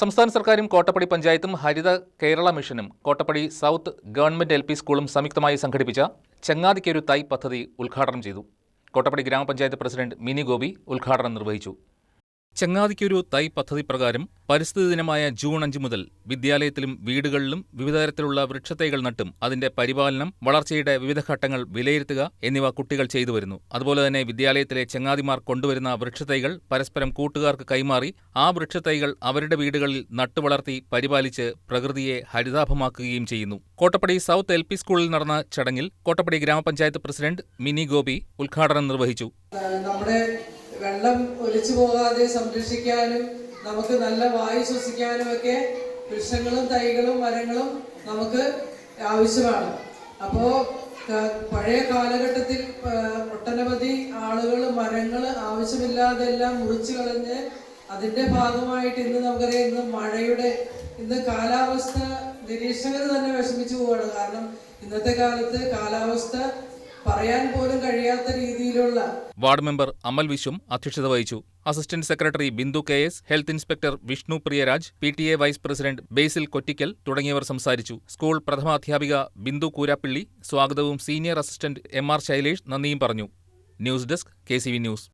സംസ്ഥാന സർക്കാരും കോട്ടപ്പടി പഞ്ചായത്തും ഹരിത കേരള മിഷനും Kottappady south government L P സ്കൂളും സംയുക്തമായി സംഘടിപ്പിച്ച ചങ്ങാതിക്കൊരു തൈ പദ്ധതി ഉദ്ഘാടനം ചെയ്തു. കോട്ടപ്പടി ഗ്രാമപഞ്ചായത്ത് പ്രസിഡന്റ് മിനി ഗോപി ഉദ്ഘാടനം നിർവഹിച്ചു. ചങ്ങാതിക്കൊരു തൈ പദ്ധതി പ്രകാരം പരിസ്ഥിതി ദിനമായ ജൂൺ അഞ്ച് മുതൽ വിദ്യാലയത്തിലും വീടുകളിലും വിവിധ തരത്തിലുള്ള വൃക്ഷത്തൈകൾ നട്ടും അതിന്റെ പരിപാലനം വളർച്ചയുടെ വിവിധ ഘട്ടങ്ങൾ വിലയിരുത്തുക എന്നിവ കുട്ടികൾ ചെയ്തു വരുന്നു. അതുപോലെ തന്നെ വിദ്യാലയത്തിലെ ചങ്ങാതിമാർ കൊണ്ടുവരുന്ന വൃക്ഷത്തൈകൾ പരസ്പരം കൂട്ടുകാർക്ക് കൈമാറി ആ വൃക്ഷത്തൈകൾ അവരുടെ വീടുകളിൽ നട്ടുവളർത്തി പരിപാലിച്ച് പ്രകൃതിയെ ഹരിതാഭമാക്കുകയും ചെയ്യുന്നു. കോട്ടപ്പടി സൗത്ത് എൽ പി സ്കൂളിൽ നടന്ന ചടങ്ങിൽ കോട്ടപ്പടി ഗ്രാമപഞ്ചായത്ത് പ്രസിഡന്റ് മിനി ഗോപി ഉദ്ഘാടനം നിർവഹിച്ചു. വെള്ളം ഒലിച്ചു പോകാതെ സംരക്ഷിക്കാനും നമുക്ക് നല്ല വായു ശ്വസിക്കാനും ഒക്കെ വൃക്ഷങ്ങളും തൈകളും മരങ്ങളും നമുക്ക് ആവശ്യമാണ്. അപ്പോൾ പഴയ കാലഘട്ടത്തിൽ ഒട്ടനവധി ആളുകൾ മരങ്ങൾ ആവശ്യമില്ലാതെ എല്ലാം മുറിച്ചു കളഞ്ഞ് അതിന്റെ ഭാഗമായിട്ട് ഇന്ന് നമുക്കറിയാം ഇന്ന് മഴയുടെ ഇന്ന് കാലാവസ്ഥ നിരീക്ഷകർ തന്നെ വിഷമിച്ചു പോവാണ് കാരണം ഇന്നത്തെ കാലത്ത് കാലാവസ്ഥ പറയാൻ പോലും കഴിയാത്ത രീതിയിലുള്ള വാർഡ് മെമ്പർ അമൽ വിശ്വം അധ്യക്ഷത വഹിച്ചു. Assistant secretary Bindu K S health inspector Vishnu Priyaraj P T A vice president Basil Kottikkal തുടങ്ങിയവർ സംസാരിച്ചു. സ്കൂൾ പ്രഥമാധ്യാപിക ബിന്ദു കൂരാപ്പിള്ളി സ്വാഗതവും senior assistant M R Shailesh നന്ദിയും പറഞ്ഞു. News desk K news.